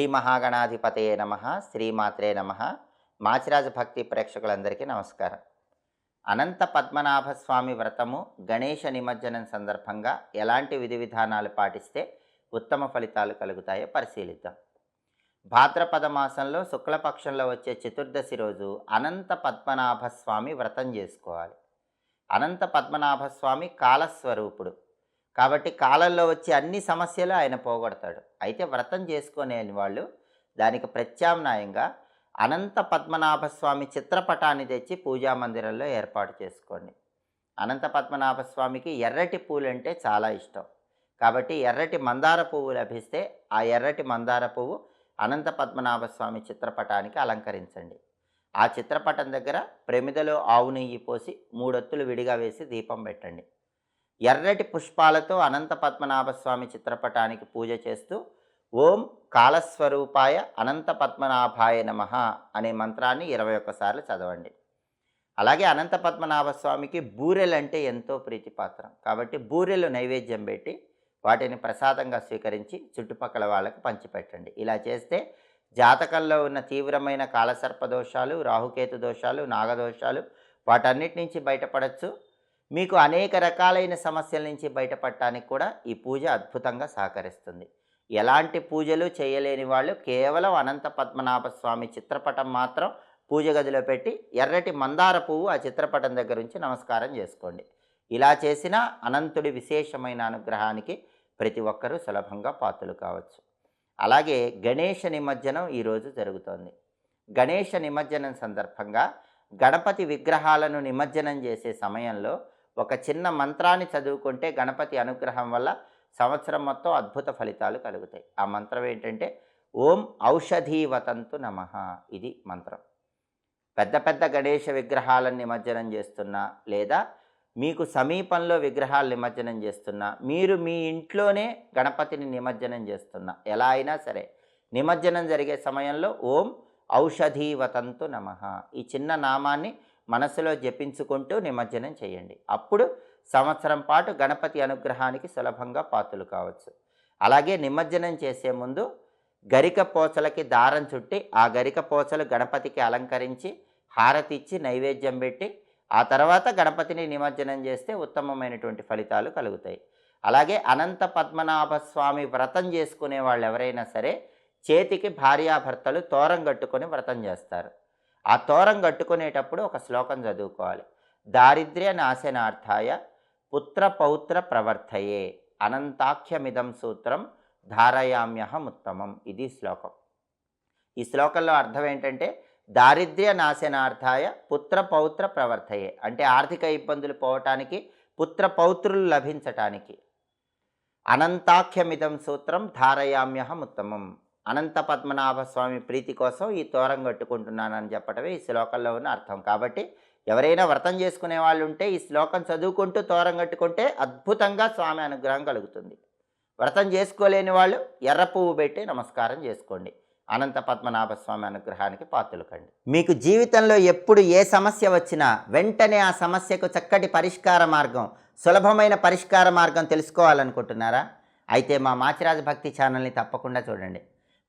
శ్రీ మహాగణాధిపతయే నమ శ్రీమాత్రే నమ. మాచిరాజ భక్తి ప్రేక్షకులందరికీ నమస్కారం. అనంత పద్మనాభ స్వామి వ్రతము గణేష నిమజ్జనం సందర్భంగా ఎలాంటి విధి విధానాలు పాటిస్తే ఉత్తమ ఫలితాలు కలుగుతాయో పరిశీలిద్దాం. భాద్రపద మాసంలో శుక్లపక్షంలో వచ్చే చతుర్దశి రోజు అనంత పద్మనాభ స్వామి వ్రతం చేసుకోవాలి. అనంత పద్మనాభ స్వామి కాలస్వరూపుడు. కాబట్టి కాలంలో వచ్చే అన్ని సమస్యలు ఆయన పోగొడతాడు. అయితే వ్రతం చేసుకోలేని వాళ్ళు దానికి ప్రత్యామ్నాయంగా అనంత పద్మనాభస్వామి చిత్రపటాన్ని తెచ్చి పూజా మందిరంలో ఏర్పాటు చేసుకోండి. అనంత పద్మనాభస్వామికి ఎర్రటి పూలు అంటే చాలా ఇష్టం. కాబట్టి ఎర్రటి మందార పువ్వు లభిస్తే ఆ ఎర్రటి మందార పువ్వు అనంత పద్మనాభస్వామి చిత్రపటానికి అలంకరించండి. ఆ చిత్రపటం దగ్గర ప్రమిదలో ఆవు నెయ్యి పోసి మూడొత్తులు విడిగా వేసి దీపం పెట్టండి. ఎర్రటి పుష్పాలతో అనంత పద్మనాభస్వామి చిత్రపటానికి పూజ చేస్తూ ఓం కాలస్వరూపాయ అనంత పద్మనాభాయ నమ అనే మంత్రాన్ని ఇరవై ఒక్కసార్లు చదవండి. అలాగే అనంత పద్మనాభ స్వామికి బూరెలు అంటే ఎంతో ప్రీతిపాత్రం. కాబట్టి బూరెలు నైవేద్యం పెట్టి వాటిని ప్రసాదంగా స్వీకరించి చుట్టుపక్కల వాళ్ళకు పంచిపెట్టండి. ఇలా చేస్తే జాతకంలో ఉన్న తీవ్రమైన కాలసర్ప దోషాలు రాహుకేతు దోషాలు నాగదోషాలు వాటన్నిటి నుంచి బయటపడచ్చు. మీకు అనేక రకాలైన సమస్యల నుంచి బయటపడటానికి కూడా ఈ పూజ అద్భుతంగా సహకరిస్తుంది. ఎలాంటి పూజలు చేయలేని వాళ్ళు కేవలం అనంత పద్మనాభ స్వామి చిత్రపటం మాత్రం పూజ గదిలో పెట్టి ఎర్రటి మందార పువ్వు ఆ చిత్రపటం దగ్గర నుంచి నమస్కారం చేసుకోండి. ఇలా చేసిన అనంతుడి విశేషమైన అనుగ్రహానికి ప్రతి ఒక్కరూ సులభంగా పాత్రలు కావచ్చు. అలాగే గణేష నిమజ్జనం ఈరోజు జరుగుతోంది. గణేష నిమజ్జనం సందర్భంగా గణపతి విగ్రహాలను నిమజ్జనం చేసే సమయంలో ఒక చిన్న మంత్రాన్ని చదువుకుంటే గణపతి అనుగ్రహం వల్ల సంవత్సరం మొత్తం అద్భుత ఫలితాలు కలుగుతాయి. ఆ మంత్రం ఏంటంటే ఓం ఔషధీవతంతు నమ. ఇది మంత్రం. పెద్ద పెద్ద గణేష విగ్రహాలను నిమజ్జనం చేస్తున్నా లేదా మీకు సమీపంలో విగ్రహాలు నిమజ్జనం చేస్తున్నా మీరు మీ ఇంట్లోనే గణపతిని నిమజ్జనం చేస్తున్నా ఎలా అయినా సరే నిమజ్జనం జరిగే సమయంలో ఓం ఔషధీవతంతు నమ. ఈ చిన్న నామాన్ని మనసులో జపించుకుంటూ నిమజ్జనం చేయండి. అప్పుడు సంవత్సరం పాటు గణపతి అనుగ్రహానికి సులభంగా పాత్రలు కావచ్చు. అలాగే నిమజ్జనం చేసే ముందు గరిక పోచలకి దారం చుట్టి ఆ గరిక పోచలు గణపతికి అలంకరించి హారతి ఇచ్చి నైవేద్యం పెట్టి ఆ తర్వాత గణపతిని నిమజ్జనం చేస్తే ఉత్తమమైనటువంటి ఫలితాలు కలుగుతాయి. అలాగే అనంత పద్మనాభ స్వామి వ్రతం చేసుకునే వాళ్ళు ఎవరైనా సరే చేతికి భార్యాభర్తలు తోరం కట్టుకొని వ్రతం చేస్తారు. ఆ తోరం కట్టుకునేటప్పుడు ఒక శ్లోకం చదువుకోవాలి. దారిద్ర్య నాశనార్థాయ పుత్ర పౌత్ర ప్రవర్తయే అనంతాఖ్యమిదం సూత్రం ధారయామ్యహముత్తమం ఇది శ్లోకం. ఈ శ్లోకంలో అర్థం ఏంటంటే దారిద్ర్య నాశనార్థాయ పుత్ర పౌత్ర ప్రవర్తయే అంటే ఆర్థిక ఇబ్బందులు పోవటానికి పుత్ర పౌత్రులు లభించటానికి. అనంతాఖ్యమిదం సూత్రం ధారయామ్యహం ఉత్తమం అనంత పద్మనాభ స్వామి ప్రీతి కోసం ఈ తోరం కట్టుకుంటున్నానని చెప్పడమే ఈ శ్లోకంలో ఉన్న అర్థం. కాబట్టి ఎవరైనా వ్రతం చేసుకునే వాళ్ళు ఉంటే ఈ శ్లోకం చదువుకుంటూ తోరం కట్టుకుంటే అద్భుతంగా స్వామి అనుగ్రహం కలుగుతుంది. వ్రతం చేసుకోలేని వాళ్ళు ఎర్ర పువ్వు పెట్టి నమస్కారం చేసుకోండి. అనంత పద్మనాభ స్వామి అనుగ్రహానికి పాత్రలు కండి మీకు జీవితంలో ఎప్పుడు ఏ సమస్య వచ్చినా వెంటనే ఆ సమస్యకు చక్కటి పరిష్కార మార్గం సులభమైన పరిష్కార మార్గం తెలుసుకోవాలనుకుంటున్నారా? అయితే మా మాచిరాజ భక్తి ఛానల్ని తప్పకుండా చూడండి.